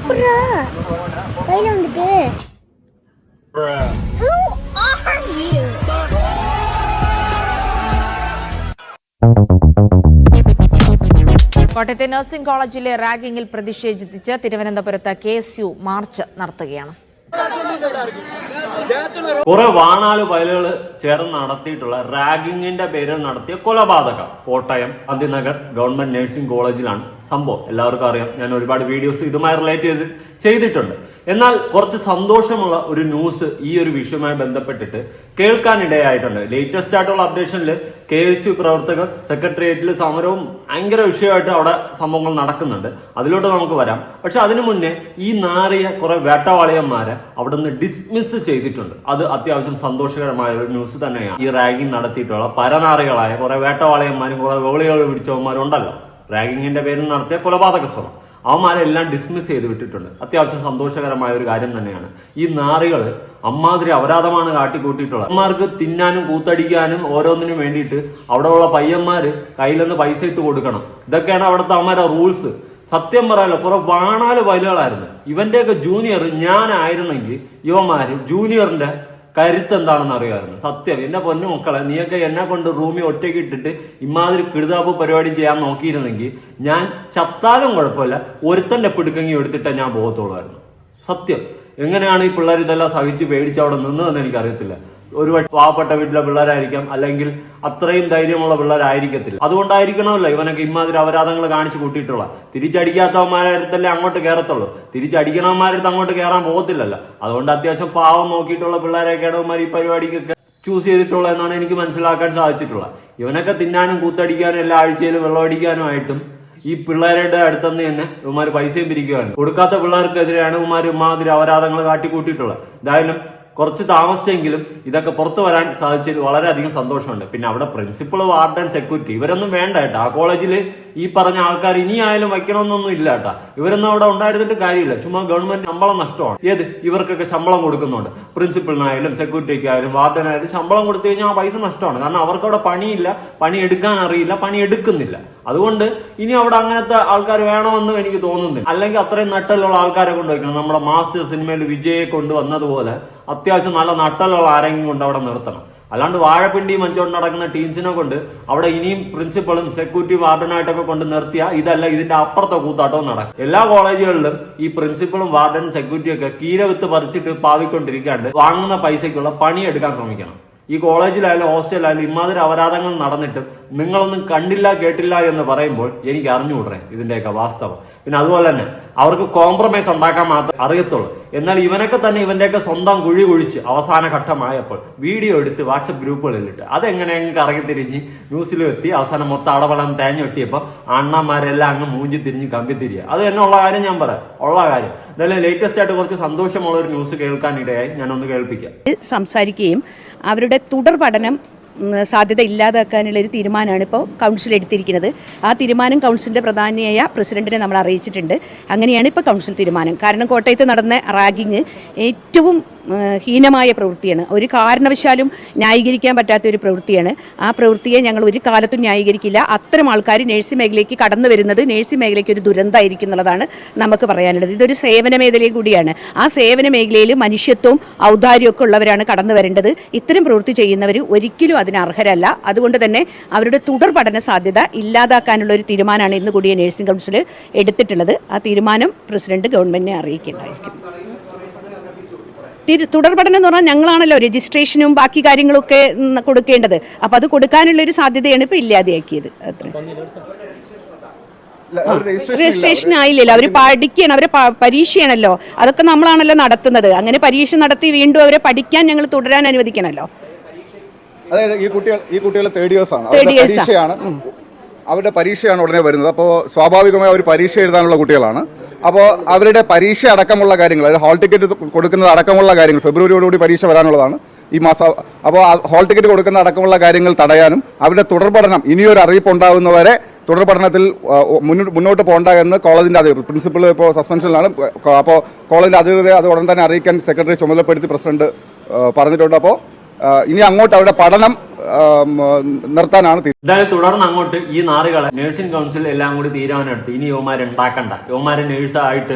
எப்படா கையில வந்துட்டு Who are you? കോട്ടയത്തെ നഴ്സിംഗ് കോളേജിലെ റാഗിങ്ങിൽ പ്രതിഷേധിച്ച് തിരുവനന്തപുരത്ത് കെ എസ് യു മാർച്ച് നടത്തുകയാണ് കുറെ വാണാൽ വയലുകൾ ചേർന്ന് നടത്തിയിട്ടുള്ള റാഗിങ്ങിന്റെ പേരിൽ നടത്തിയ കൊലപാതകം. കോട്ടയം അതിനഗർ ഗവൺമെന്റ് നഴ്സിംഗ് കോളേജിലാണ് സംഭവം. എല്ലാവർക്കും അറിയാം. ഞാൻ ഒരുപാട് വീഡിയോസ് ഇതുമായി റിലേറ്റ് ചെയ്ത് ചെയ്തിട്ടുണ്ട്. എന്നാൽ കുറച്ച് സന്തോഷമുള്ള ഒരു ന്യൂസ് ഈ ഒരു വിഷയവുമായി ബന്ധപ്പെട്ടിട്ട് കേൾക്കാനിടയായിട്ടുണ്ട്. ലേറ്റസ്റ്റ് ആയിട്ടുള്ള അപ്ഡേഷനിൽ കെ എസ് യു പ്രവർത്തകർ സെക്രട്ടേറിയറ്റിൽ സമരവും ഭയങ്കര വിഷയമായിട്ട് അവിടെ സംഭവങ്ങൾ നടക്കുന്നുണ്ട്. അതിലോട്ട് നമുക്ക് വരാം. പക്ഷെ അതിനു മുന്നേ ഈ നാറിയ കുറെ വേട്ടവാളിയന്മാരെ അവിടെ നിന്ന് ഡിസ്മിസ് ചെയ്തിട്ടുണ്ട്. അത് അത്യാവശ്യം സന്തോഷകരമായ ഒരു ന്യൂസ് തന്നെയാണ്. ഈ റാഗിങ് നടത്തിയിട്ടുള്ള പരനാറികളായ കുറെ വേട്ടവാളിയന്മാരും കുറെ വേളികൾ പിടിച്ചവന്മാരും ഉണ്ടല്ലോ. റാഗിങ്ങിന്റെ പേരിൽ നടത്തിയ കൊലപാതക ശ്രമം. അവന്മാരെല്ലാം ഡിസ്മിസ് ചെയ്ത് വിട്ടിട്ടുണ്ട്. അത്യാവശ്യം സന്തോഷകരമായ ഒരു കാര്യം തന്നെയാണ്. ഈ നാറികൾ അമ്മാതിരി അപരാധമാണ് കാട്ടിക്കൂട്ടിയിട്ടുള്ളത്. അമ്മമാർക്ക് തിന്നാനും കൂത്തടിക്കാനും ഓരോന്നിനും വേണ്ടിയിട്ട് അവിടെയുള്ള പയ്യന്മാര് നിന്ന് പൈസ ഇട്ട് കൊടുക്കണം. ഇതൊക്കെയാണ് അവിടുത്തെ അമ്മമാരുടെ റൂൾസ് സത്യം പറയാലോ കുറെ വാണാൽ വലുകളായിരുന്നു ഇവന്റെയൊക്കെ ജൂനിയർ ഞാനായിരുന്നെങ്കിൽ ഇവന്മാര് ജൂനിയറിന്റെ കരുത്ത് എന്താണെന്ന് അറിയാമായിരുന്നു. സത്യം. എന്റെ പൊന്നു മക്കളെ നീയൊക്കെ എന്നെ കൊണ്ട് റൂമിൽ ഒറ്റയ്ക്ക് ഇട്ടിട്ട് ഇമാതിരി കിടുതാപ്പ് പരിപാടി ചെയ്യാൻ നോക്കിയിരുന്നെങ്കിൽ ഞാൻ ചത്താലും കുഴപ്പമില്ല ഒരുത്തന്റെ പിടുക്കങ്ങി എടുത്തിട്ടേ ഞാൻ ബോധത്തോളായിരുന്നു സത്യം. എങ്ങനെയാണ് ഈ പിള്ളേർ ഇതെല്ലാം സഹിച്ച് പേടിച്ച് അവിടെ നിന്നതെന്ന് എനിക്കറിയത്തില്ല. ഒരു പാവപ്പെട്ട വീട്ടിലെ പിള്ളേരായിരിക്കാം. അല്ലെങ്കിൽ അത്രയും ധൈര്യമുള്ള പിള്ളേരായിരിക്കത്തില്ല. അതുകൊണ്ടായിരിക്കണമല്ലോ ഇവനൊക്കെ ഇമാതിരി അപരാധങ്ങൾ കാണിച്ചു കൂട്ടിയിട്ടുള്ള. തിരിച്ചടിക്കാത്തവന്മാരടുത്തല്ലേ അങ്ങോട്ട് കയറത്തുള്ളൂ തിരിച്ചടിക്കണവന്മാരടുത്ത് അങ്ങോട്ട് കയറാൻ പോകത്തില്ലല്ലോ. അതുകൊണ്ട് അത്യാവശ്യം പാവം നോക്കിയിട്ടുള്ള പിള്ളേരൊക്കെയാണ് ഇവന്മാർ ഈ പരിപാടിക്കൊക്കെ ചൂസ് ചെയ്തിട്ടുള്ള എന്നാണ് എനിക്ക് മനസ്സിലാക്കാൻ സാധിച്ചിട്ടുള്ളത്. ഇവനൊക്കെ തിന്നാനും കൂത്തടിക്കാനും എല്ലാ ആഴ്ചയിലും വെള്ളമടിക്കാനുമായിട്ടും ഈ പിള്ളേരുടെ അടുത്തുനിന്ന് തന്നെ ഇവന്മാർ പൈസയും പിരിക്കുകയാണ്. കൊടുക്കാത്ത പിള്ളേർക്കെതിരെയാണ് ഇവന്മാർ ഇമാതിരി അപരാധങ്ങൾ കാട്ടിക്കൂട്ടിയിട്ടുള്ളത്. എന്തായാലും കുറച്ച് താമസിച്ചെങ്കിലും ഇതൊക്കെ പുറത്തു വരാൻ സാധിച്ചതിൽ വളരെയധികം സന്തോഷമുണ്ട്. പിന്നെ അവിടെ പ്രിൻസിപ്പൾ വാർഡൻ സെക്യൂരിറ്റി ഇവരൊന്നും വേണ്ട കേട്ടോ. ആ കോളേജിൽ ഈ പറഞ്ഞ ആൾക്കാർ ഇനിയായാലും വയ്ക്കണമെന്നൊന്നും ഇല്ല കേട്ടാ. ഇവരൊന്നും അവിടെ ഉണ്ടായിരുന്നിട്ട് കാര്യമില്ല. ചുമ്മാ ഗവൺമെന്റ് ശമ്പളം നഷ്ടമാണ്. ഏത്? ഇവർക്കൊക്കെ ശമ്പളം കൊടുക്കുന്നുണ്ട്. പ്രിൻസിപ്പളിനായാലും സെക്യൂരിറ്റിക്കായാലും വാർഡനായാലും ശമ്പളം കൊടുത്തു കഴിഞ്ഞാൽ ആ പൈസ നഷ്ടമാണ്. കാരണം അവർക്കവിടെ പണിയില്ല. പണി എടുക്കാൻ അറിയില്ല. പണി എടുക്കുന്നില്ല. അതുകൊണ്ട് ഇനി അവിടെ അങ്ങനത്തെ ആൾക്കാർ വേണമെന്നും എനിക്ക് തോന്നുന്നില്ല. അല്ലെങ്കിൽ അത്രയും നട്ടലുള്ള ആൾക്കാരെ കൊണ്ട് വയ്ക്കണം. നമ്മുടെ മാസ്റ്റർ സിനിമയിൽ വിജയെ കൊണ്ട് വന്നതുപോലെ അത്യാവശ്യം നല്ല നട്ടലുള്ള ആരെങ്കിലും കൊണ്ട് അവിടെ നിർത്തണം. അല്ലാണ്ട് വാഴപ്പിണ്ടി മഞ്ചോട്ട് നടക്കുന്ന ടീംസിനെ കൊണ്ട് അവിടെ ഇനിയും പ്രിൻസിപ്പളും സെക്യൂരിറ്റി വാർഡനായിട്ടൊക്കെ കൊണ്ട് നിർത്തിയ ഇതല്ല ഇതിന്റെ അപ്പുറത്തെ കൂത്താട്ടവും നടക്കും. എല്ലാ കോളേജുകളിലും ഈ പ്രിൻസിപ്പളും വാർഡനും സെക്യൂരിറ്റിയും ഒക്കെ കീരവിത്ത് പറിച്ചിട്ട് പാവിക്കൊണ്ടിരിക്കാണ്ട് വാങ്ങുന്ന പൈസയ്ക്കുള്ള പണി എടുക്കാൻ ശ്രമിക്കണം. ഈ കോളേജിലായാലും ഹോസ്റ്റലിലായാലും ഇമാതിരി അപരാധങ്ങൾ നടന്നിട്ട് നിങ്ങളൊന്നും കണ്ടില്ല കേട്ടില്ല എന്ന് പറയുമ്പോൾ എനിക്ക് അറിഞ്ഞുകൂടേ ഇതിന്റെയൊക്കെ വാസ്തവം. പിന്നെ അതുപോലെ തന്നെ അവർക്ക് കോംപ്രമൈസ് ഉണ്ടാക്കാൻ മാത്രമേ അറിയത്തുള്ളൂ. എന്നാൽ ഇവനൊക്കെ തന്നെ ഇവന്റെയൊക്കെ സ്വന്തം കുഴി കുഴിച്ച് അവസാന ഘട്ടമായപ്പോൾ വീഡിയോ എടുത്ത് വാട്സപ്പ് ഗ്രൂപ്പുകളിലിട്ട്. അതെങ്ങനെ അങ്ങ് കറങ്ങി തിരിഞ്ഞ് ന്യൂസിലും എത്തി അവസാനം മൊത്തം അടവളം തേഞ്ഞൊട്ടിയപ്പോൾ അണ്ണന്മാരെല്ലാം അങ്ങ് മൂഞ്ചി തിരിഞ്ഞ് കമ്പി തിരിയുക അത് തന്നെ ഉള്ള കാര്യം ഞാൻ പറയാം. ഉള്ള കാര്യം. എന്തായാലും ലേറ്റസ്റ്റ് ആയിട്ട് കുറച്ച് സന്തോഷമുള്ള ഒരു ന്യൂസ് കേൾക്കാനിടയായി ഞാനൊന്ന് കേൾപ്പിക്കാം. സംസാരിക്കുകയും അവരുടെ തുടർ പഠനം സാധ്യത ഇല്ലാതാക്കാനുള്ള ഒരു തീരുമാനമാണ് ഇപ്പോൾ കൗൺസിൽ എടുത്തിരിക്കുന്നത്. ആ തീരുമാനം കൗൺസിലിന്റെ പ്രധാനിയായ പ്രസിഡന്റിനെ നമ്മൾ അറിയിച്ചിട്ടുണ്ട്. അങ്ങനെയാണ് ഇപ്പോൾ കൗൺസിൽ തീരുമാനം. കാരണം കോട്ടയത്ത് നടന്ന റാഗിങ് ഏറ്റവും ഹീനമായ പ്രവൃത്തിയാണ്. ഒരു കാരണവശാലും ന്യായീകരിക്കാൻ പറ്റാത്ത ഒരു പ്രവൃത്തിയാണ്. ആ പ്രവൃത്തിയെ ഞങ്ങൾ ഒരു കാലത്തും ന്യായീകരിക്കില്ല. അത്തരം ആൾക്കാർ നേഴ്സിംഗ് മേഖലയ്ക്ക് കടന്നു വരുന്നത് നേഴ്സിംഗ് മേഖലയ്ക്ക് ഒരു ദുരന്തമായിരിക്കും എന്നുള്ളതാണ് നമുക്ക് പറയാനുള്ളത്. ഇതൊരു സേവന മേഖലയും കൂടിയാണ്. ആ സേവന മേഖലയിൽ മനുഷ്യത്വവും ഔദാര്യമൊക്കെ ഉള്ളവരാണ് കടന്നു വരേണ്ടത്. ഇത്തരം പ്രവൃത്തി ചെയ്യുന്നവർ ഒരിക്കലും അതിന് അർഹരല്ല. അതുകൊണ്ട് തന്നെ അവരുടെ തുടർ പഠന സാധ്യത ഇല്ലാതാക്കാനുള്ള ഒരു തീരുമാനമാണ് ഇന്ന് കൂടിയ നഴ്സിംഗ് കൗൺസിൽ എടുത്തിട്ടുള്ളത്. ആ തീരുമാനം പ്രസിഡന്റ് ഗവൺമെന്റിനെ അറിയിക്കേണ്ടതായിരിക്കും. തുടർ പഠനം എന്ന് പറഞ്ഞാൽ ഞങ്ങളാണല്ലോ രജിസ്ട്രേഷനും ബാക്കി കാര്യങ്ങളൊക്കെ കൊടുക്കേണ്ടത്. അപ്പം അത് കൊടുക്കാനുള്ള ഒരു സാധ്യതയാണ് ഇപ്പോൾ ഇല്ലാതെയാക്കിയത്. അത്ര. രജിസ്ട്രേഷൻ ആയില്ലല്ലോ. അവർ പഠിക്കണം. അവരെ പരീക്ഷയാണല്ലോ. അതൊക്കെ നമ്മളാണല്ലോ നടത്തുന്നത്. അങ്ങനെ പരീക്ഷ നടത്തി വീണ്ടും അവരെ പഠിക്കാൻ ഞങ്ങൾ തുടരാൻ അനുവദിക്കണല്ലോ അതായത് ഈ കുട്ടികൾ ഈ കുട്ടികൾ തേർഡ് ഇയേഴ്സ് ആണ്. അവരുടെ പരീക്ഷയാണ്. അവരുടെ പരീക്ഷയാണ് ഉടനെ വരുന്നത്. അപ്പോൾ സ്വാഭാവികമായി അവർ പരീക്ഷ എഴുതാനുള്ള കുട്ടികളാണ്. അപ്പോൾ അവരുടെ പരീക്ഷ അടക്കമുള്ള കാര്യങ്ങൾ അതായത് ഹാൾ ടിക്കറ്റ് കൊടുക്കുന്നത് അടക്കമുള്ള കാര്യങ്ങൾ ഫെബ്രുവരിയോടുകൂടി പരീക്ഷ വരാനുള്ളതാണ് ഈ മാസം. അപ്പോൾ ഹാൾ ടിക്കറ്റ് കൊടുക്കുന്ന അടക്കമുള്ള കാര്യങ്ങൾ തടയാനും അവരുടെ തുടർ പഠനം ഇനിയൊരു അറിയിപ്പ് ഉണ്ടാകുന്നവരെ തുടർ പഠനത്തിൽ മുന്നോട്ട് പോകണ്ട എന്ന് കോളേജിന്റെ അധികൃതർ പ്രിൻസിപ്പൾ ഇപ്പോൾ സസ്പെൻഷനിലാണ് അപ്പോൾ കോളേജിന്റെ അധികൃതരെ അത് ഉടൻ തന്നെ അറിയിക്കാൻ സെക്രട്ടറി ചുമതലപ്പെടുത്തി പ്രസിഡന്റ് പറഞ്ഞിട്ടുണ്ട്. അപ്പോൾ ഇനി അങ്ങോട്ട് അവരുടെ പഠനം നിർത്താനാണ് എന്തായാലും തുടർന്ന് അങ്ങോട്ട് ഈ നാറുകളെ നഴ്സിംഗ് കൗൺസിൽ എല്ലാം കൂടി തീരുമാനമെടുത്ത്. ഇനി യുവമാരെ ഉണ്ടാക്കണ്ട. യുവമാരെ നേഴ്സായിട്ട്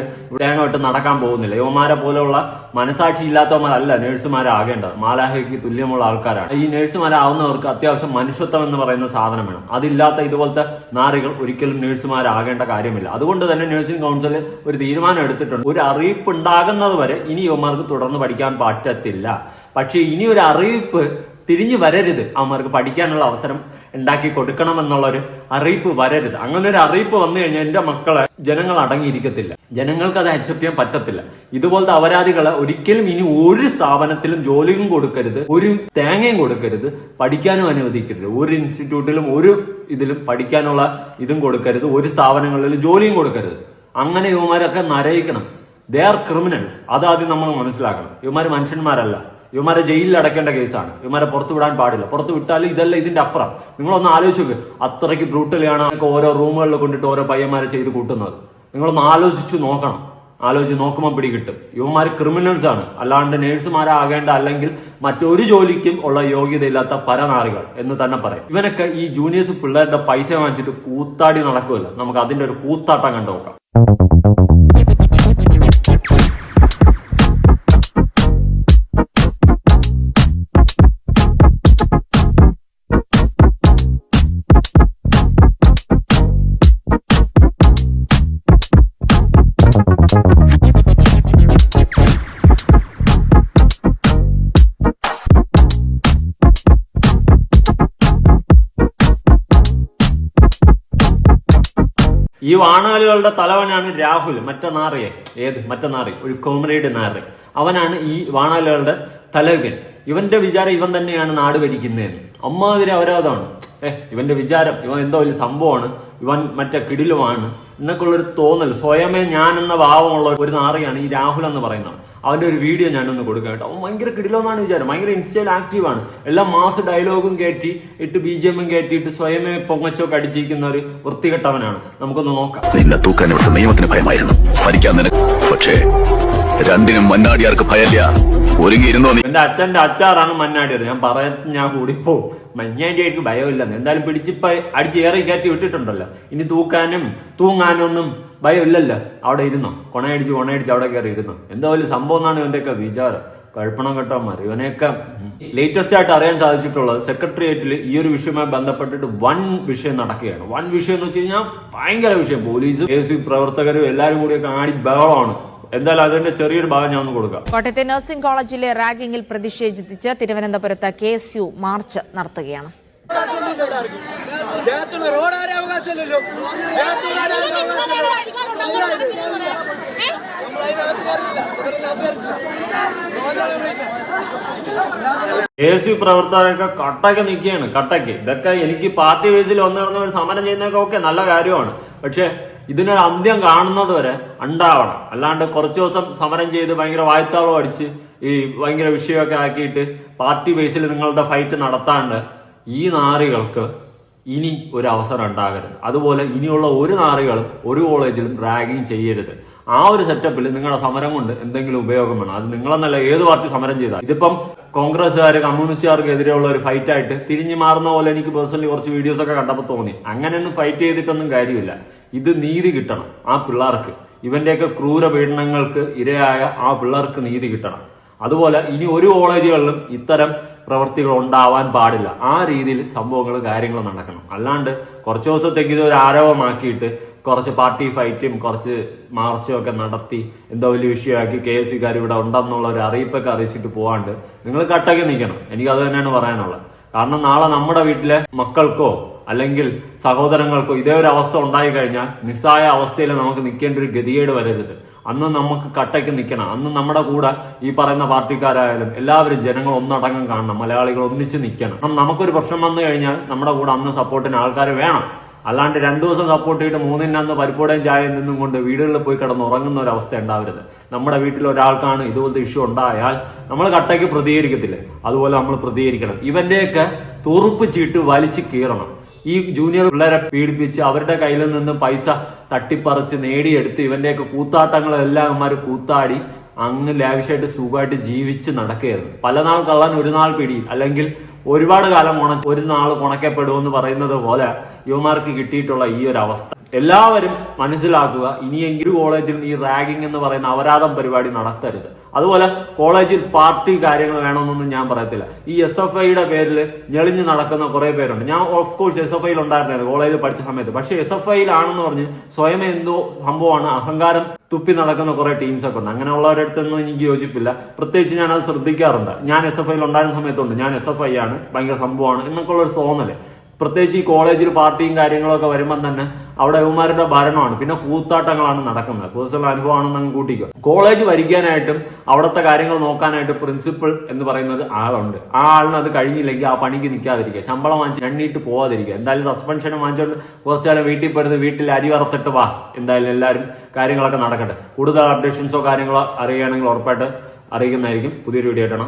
അങ്ങോട്ട് നടക്കാൻ പോകുന്നില്ല. യുവമാരെ പോലെയുള്ള മനസാക്ഷി ഇല്ലാത്തവന്മാരല്ല നേഴ്സുമാരാകേണ്ടത് മാലാഹയ്ക്ക് തുല്യമുള്ള ആൾക്കാരാണ്. ഈ നേഴ്സുമാരാവുന്നവർക്ക് അത്യാവശ്യം മനുഷ്യത്വം എന്ന് പറയുന്ന സാധനം വേണം. അതില്ലാത്ത ഇതുപോലത്തെ നാറുകൾ ഒരിക്കലും നേഴ്സുമാരാകേണ്ട കാര്യമില്ല. അതുകൊണ്ട് തന്നെ നഴ്സിംഗ് കൗൺസിൽ ഒരു തീരുമാനം എടുത്തിട്ടുണ്ട്. ഒരു അറിയിപ്പ് ഉണ്ടാകുന്നത് വരെ ഇനി യുവമാർക്ക് തുടർന്ന് പഠിക്കാൻ പറ്റത്തില്ല. പക്ഷേ ഇനി ഒരു അറിയിപ്പ് തിരിഞ്ഞു വരരുത്. അവന്മാർക്ക് പഠിക്കാനുള്ള അവസരം ഉണ്ടാക്കി കൊടുക്കണം ഒരു അറിയിപ്പ് വരരുത്. അങ്ങനെ ഒരു അറിയിപ്പ് വന്നു കഴിഞ്ഞാൽ എന്റെ മക്കളെ ജനങ്ങൾ അടങ്ങിയിരിക്കത്തില്ല. ജനങ്ങൾക്ക് അത് അക്സെപ്റ്റ് ചെയ്യാൻ പറ്റത്തില്ല. ഇതുപോലത്തെ അപരാധികളെ ഒരിക്കലും ഇനി ഒരു സ്ഥാപനത്തിലും ജോലിയും കൊടുക്കരുത്. ഒരു തേങ്ങയും കൊടുക്കരുത്. പഠിക്കാനും അനുവദിക്കരുത്. ഒരു ഇൻസ്റ്റിറ്റ്യൂട്ടിലും ഒരു ഇതിലും പഠിക്കാനുള്ള ഇതും കൊടുക്കരുത്. ഒരു സ്ഥാപനങ്ങളിലും ജോലിയും കൊടുക്കരുത്. അങ്ങനെ യുവമാരൊക്കെ നരയിക്കണം. ദേ ആർ ക്രിമിനൽസ് അതാദ്യം നമ്മൾ മനസ്സിലാക്കണം. ഇവന്മാർ മനുഷ്യന്മാരല്ല. ഇവന്മാരെ ജയിലിൽ അടയ്ക്കേണ്ട കേസാണ്. ഇവന്മാരെ പുറത്തു വിടാൻ പാടില്ല. പുറത്തു വിട്ടാൽ ഇതല്ല ഇതിന്റെ അപ്പുറം. നിങ്ങളൊന്ന് ആലോചിച്ച് നോക്ക്. അത്രയ്ക്ക് ബ്രൂട്ടലിയാണ് ഓരോ റൂമുകളിൽ കൊണ്ടിട്ട് ഓരോ പയ്യന്മാരെ ചെയ്ത് കൂട്ടുന്നത്. നിങ്ങളൊന്ന് ആലോചിച്ച് നോക്കണം. ആലോചിച്ച് നോക്കുമ്പോൾ പിടികിട്ടും. ഇവന്മാർ ക്രിമിനൽസ് ആണ്. അല്ലാണ്ട് നേഴ്സുമാരാകേണ്ട അല്ലെങ്കിൽ മറ്റൊരു ജോലിക്കും ഉള്ള യോഗ്യതയില്ലാത്ത പരനാറികൾ എന്ന് തന്നെ പറയും. ഇവനൊക്കെ ഈ ജൂനിയേഴ്സ് പിള്ളേരുടെ പൈസ വാങ്ങിച്ചിട്ട് കൂത്താടി നടക്കുമല്ലോ നമുക്ക് അതിന്റെ ഒരു കൂത്താട്ടം കണ്ടു നോക്കാം ഈ വാണാലുകളുടെ തലവനാണ് രാഹുൽ മറ്റേ ഏത്? മറ്റേ നാറി ഒരു കോമ്രേഡ് നാറി. അവനാണ് ഈ വാണാലുകളുടെ തലവൻ. ഇവന്റെ വിചാരം ഇവൻ തന്നെയാണ് നാട് ഭരിക്കുന്നതെന്ന്. അമ്മാതിരി അവരോധമാണ് ഏഹ് ഇവന്റെ വിചാരം ഇവൻ എന്തോ വലിയ സംഭവമാണ് ഇവൻ മറ്റേ കിടിലുമാണ് എന്നൊക്കെയുള്ളൊരു തോന്നൽ സ്വയമേ ഞാൻ എന്ന ഭാവമുള്ള ഒരു നാറിയാണ് ഈ രാഹുൽ എന്ന് പറയുന്നത്. അവന്റെ ഒരു വീഡിയോ ഞാനൊന്ന് കൊടുക്കാം കേട്ടോ. അവൻ ഭയങ്കര കിടിലെന്നാണ് വിചാരം ഭയങ്കര ഇൻസ്റ്റയിൽ ആക്റ്റീവാണ് എല്ലാം മാസ് ഡയലോഗും കയറ്റി ഇട്ട് ബി ജി എമ്മും കയറ്റിയിട്ട് സ്വയമേ പൊങ്ങച്ചോ അടിച്ചിരിക്കുന്ന ഒരു വൃത്തികെട്ടവനാണ്. നമുക്കൊന്ന് നോക്കാം. ഭയമായിരുന്നു. പക്ഷേ രണ്ടിനും മന്നാടിയാർക്ക് ഭയല്ല. ഒരുങ്ങിയിരുന്നോ എന്റെ അച്ഛന്റെ അച്ചാറാണ് മന്നാടിയാർ. ഞാൻ പറയാൻ ഞാൻ കൂടിപ്പോ. മഞ്ഞാടിയായിട്ട് ഭയമില്ല എന്തായാലും പിടിച്ചിപ്പോ അടിച്ച് ഏറെ കയറ്റി വിട്ടിട്ടുണ്ടല്ലോ. ഇനി തൂക്കാനും തൂങ്ങാനും ഒന്നും ഭയമില്ലല്ലോ. അവിടെ ഇരുന്നു. കൊണയടിച്ച് കൊണയടിച്ച് അവിടെ കയറി ഇരുന്നു. എന്തോ വലിയ സംഭവം എന്നാണ് ഇവന്റെയൊക്കെ വിചാരം. കഴുപ്പണം കെട്ടന്മാർ ഇവനെയൊക്കെ ലേറ്റസ്റ്റ് ആയിട്ട് അറിയാൻ സാധിച്ചിട്ടുള്ളത് സെക്രട്ടേറിയറ്റിൽ ഈ ഒരു വിഷയവുമായി ബന്ധപ്പെട്ടിട്ട് വൺ വിഷയം നടക്കുകയാണ്. വൺ വിഷയം എന്ന് വെച്ച് കഴിഞ്ഞാൽ ഭയങ്കര വിഷയം. പോലീസും എ സി പ്രവർത്തകരും എല്ലാവരും കൂടിയൊക്കെ ആടി ബഹളമാണ്. എന്തായാലും അതിന്റെ ചെറിയൊരു ഭാഗം ഞാൻ ഒന്ന് കൊടുക്കാം. കോട്ടയത്തെ നഴ്സിംഗ് കോളേജിലെ റാഗിംഗിൽ പ്രതിഷേധിച്ച് തിരുവനന്തപുരത്ത് കെ എസ് യു മാർച്ച് നടത്തുകയാണ്. എ സി പ്രവർത്തകരൊക്കെ കട്ടയ്ക്ക് നിൽക്കുകയാണ് കട്ടയ്ക്ക്. ഇതൊക്കെ എനിക്ക് പാർട്ടി ബേസിൽ വന്നു ഒരു സമരം ചെയ്യുന്നതൊക്കെ ഓക്കെ നല്ല കാര്യമാണ്. പക്ഷെ ഇതിനൊരു അന്ത്യം കാണുന്നത് വരെ ഉണ്ടാവണം. അല്ലാണ്ട് കുറച്ച് ദിവസം സമരം ചെയ്ത് ഭയങ്കര വായ്ത്താളം അടിച്ച് ഈ ഭയങ്കര വിഷയമൊക്കെ ആക്കിയിട്ട് പാർട്ടി ബേസിൽ നിങ്ങളുടെ ഫൈറ്റ് നടത്താണ്ട് ഈ നാറികൾക്ക് ഇനി ഒരു അവസരം ഉണ്ടാകരുത്. അതുപോലെ ഇനിയുള്ള ഒരു നാറികളും ഒരു കോളേജിലും റാഗിങ് ചെയ്യരുത്. ആ ഒരു സെറ്റപ്പിൽ നിങ്ങളുടെ സമരം കൊണ്ട് എന്തെങ്കിലും ഉപയോഗം വേണം. അത് നിങ്ങളെന്നല്ല ഏത് പാർട്ടി സമരം ചെയ്താൽ ഇതിപ്പം കോൺഗ്രസ്സുകാർ കമ്മ്യൂണിസ്റ്റുകാർക്ക് എതിരെയുള്ള ഒരു ഫൈറ്റായിട്ട് തിരിഞ്ഞു മാറുന്ന പോലെ എനിക്ക് പേഴ്സണലി കുറച്ച് വീഡിയോസ് ഒക്കെ കണ്ടപ്പോൾ തോന്നി. അങ്ങനെയൊന്നും ഫൈറ്റ് ചെയ്തിട്ടൊന്നും കാര്യമില്ല. ഇത് നീതി കിട്ടണം ആ പിള്ളേർക്ക്. ഇവന്റെയൊക്കെ ക്രൂര പീഡനങ്ങൾക്ക് ഇരയായ ആ പിള്ളേർക്ക് നീതി കിട്ടണം. അതുപോലെ ഇനി ഒരു കോളേജുകളിലും ഇത്തരം പ്രവൃത്തികൾ ഉണ്ടാവാൻ പാടില്ല. ആ രീതിയിൽ സംഭവങ്ങൾ കാര്യങ്ങൾ നടക്കണം. അല്ലാണ്ട് കുറച്ച് ദിവസത്തേക്ക് ഒരു ആരോപമാക്കിയിട്ട് കുറച്ച് പാർട്ടി ഫൈറ്റും കുറച്ച് മാർച്ചും ഒക്കെ നടത്തി എന്തോ വലിയ വിഷയമാക്കി കെ എസ് ഇവിടെ ഉണ്ടെന്നുള്ള ഒരു അറിയിപ്പൊക്കെ അറിയിച്ചിട്ട് പോവാണ്ട് നിങ്ങൾ കട്ടൊക്കെ നിൽക്കണം. എനിക്ക് അത് തന്നെയാണ് പറയാനുള്ളത്. കാരണം നാളെ നമ്മുടെ വീട്ടിലെ മക്കൾക്കോ അല്ലെങ്കിൽ സഹോദരങ്ങൾക്കോ ഇതേ ഒരു അവസ്ഥ ഉണ്ടായി കഴിഞ്ഞാൽ നിസ്സായ അവസ്ഥയിൽ നമുക്ക് നിൽക്കേണ്ട ഒരു ഗതികേട് വരരുത്. അന്ന് നമുക്ക് കട്ടയ്ക്ക് നിൽക്കണം. അന്ന് നമ്മുടെ കൂടെ ഈ പറയുന്ന പാർട്ടിക്കാരായാലും എല്ലാവരും ജനങ്ങൾ ഒന്നടങ്കം കാണണം. മലയാളികൾ ഒന്നിച്ച് നിൽക്കണം. നമുക്കൊരു പ്രശ്നം വന്നു കഴിഞ്ഞാൽ നമ്മുടെ കൂടെ അന്ന് സപ്പോർട്ടിന് ആൾക്കാർ വേണം. അല്ലാണ്ട് രണ്ടു ദിവസം സപ്പോർട്ട് ചെയ്തിട്ട് മൂന്നിന് അന്ന് പരിപ്പൂടയും ചായയും നിന്നും കൊണ്ട് വീടുകളിൽ പോയി കിടന്ന് ഉറങ്ങുന്ന ഒരു അവസ്ഥ ഉണ്ടാവരുത്. നമ്മുടെ വീട്ടിൽ ഒരാൾക്കാണ് ഇതുപോലത്തെ ഇഷ്യൂ ഉണ്ടായാൽ നമ്മൾ കട്ടയ്ക്ക് പ്രതികരിക്കത്തില്ലേ. അതുപോലെ നമ്മൾ പ്രതികരിക്കണം. ഇവന്റെയൊക്കെ തുറുപ്പ് ചീട്ട് വലിച്ചു കീറണം. ഈ ജൂനിയർ പിള്ളേരെ പീഡിപ്പിച്ച് അവരുടെ കയ്യിൽ നിന്ന് പൈസ തട്ടിപ്പറിച്ച് നേടിയെടുത്ത് ഇവന്റെയൊക്കെ കൂത്താട്ടങ്ങളെല്ലാം അവന്മാർ കൂത്താടി അങ്ങ് ലാവിഷായിട്ട് സുഖമായിട്ട് ജീവിച്ച് നടക്കുകയായിരുന്നു പല നാൾ കള്ളൻ ഒരു നാൾ പിടി. അല്ലെങ്കിൽ ഒരുപാട് കാലം ഉണ ഒരു നാൾ ഉണക്കപ്പെടുമെന്ന് പറയുന്നത് പോലെ യുവമാർക്ക് കിട്ടിയിട്ടുള്ള ഈ ഒരു അവസ്ഥ. എല്ലാവരും മനസ്സിലാക്കുക ഇനിയെങ്കിലും കോളേജിൽ ഈ റാഗിംഗ് എന്ന് പറയുന്ന അപരാധം പരിപാടി നടത്തരുത്. അതുപോലെ കോളേജിൽ പാർട്ടി കാര്യങ്ങൾ വേണമെന്നൊന്നും ഞാൻ പറയത്തില്ല. ഈ എസ് എഫ് ഐയുടെ പേരിൽ ഞെളിഞ്ഞ് നടക്കുന്ന കുറെ പേരുണ്ട്. ഞാൻ ഓഫ് കോഴ്സ് എസ് എഫ് ഐയിൽ ഉണ്ടായിരുന്നത് കോളേജിൽ പഠിച്ച സമയത്ത്. പക്ഷേ എസ് എഫ് ഐയിലാണെന്ന് പറഞ്ഞ് സ്വയം എന്തോ സംഭവമാണ്. അഹങ്കാരം തുപ്പി നടക്കുന്ന കുറെ ടീംസ് ഒക്കെ ഉണ്ട്. അങ്ങനെയുള്ളവരുടെ അടുത്തൊന്നും എനിക്ക് യോജിപ്പില്ല. പ്രത്യേകിച്ച് ഞാൻ അത് ശ്രദ്ധിക്കാറുണ്ട്. ഞാൻ എസ് എഫ് ഐയിൽ ഉണ്ടായിരുന്ന സമയത്തുണ്ട്. ഞാൻ എസ് എഫ് ഐ ആണ് ഭയങ്കര സംഭവമാണ്. എന്നൊക്കെ ഉള്ള ഒരു തോന്നൽ. പ്രത്യേകിച്ച് ഈ കോളേജിൽ പാർട്ടിയും കാര്യങ്ങളൊക്കെ വരുമ്പം തന്നെ അവിടെ യുവമാരുടെ ഭരണമാണ്. പിന്നെ കൂത്താട്ടങ്ങളാണ് നടക്കുന്നത്. പേഴ്സണൽ അനുഭവമാണെന്ന് അങ്ങ് കൂട്ടിക്കുക കോളേജ് വരിക്കാനായിട്ടും അവിടുത്തെ കാര്യങ്ങൾ നോക്കാനായിട്ട് പ്രിൻസിപ്പൽ എന്ന് പറയുന്നത് ആളുണ്ട്. ആ ആളിന് അത് കഴിഞ്ഞില്ലെങ്കിൽ ആ പണിക്ക് നിൽക്കാതിരിക്കുക. ശമ്പളം വാങ്ങിച്ച് എണ്ണീട്ട് പോവാതിരിക്കുക. എന്തായാലും സസ്പെൻഷൻ വാങ്ങിച്ചുകൊണ്ട് കുറച്ചുകാലം വീട്ടിൽ പോരുന്നത് വീട്ടിൽ അരി വറുത്തിട്ട് വാ. എന്തായാലും എല്ലാവരും കാര്യങ്ങളൊക്കെ നടക്കട്ടെ. കൂടുതൽ അപ്ഡേഷൻസോ കാര്യങ്ങളോ അറിയുകയാണെങ്കിൽ ഉറപ്പായിട്ട് അറിയിക്കുന്നതായിരിക്കും. പുതിയൊരു വീഡിയോ ആയിട്ടാണ്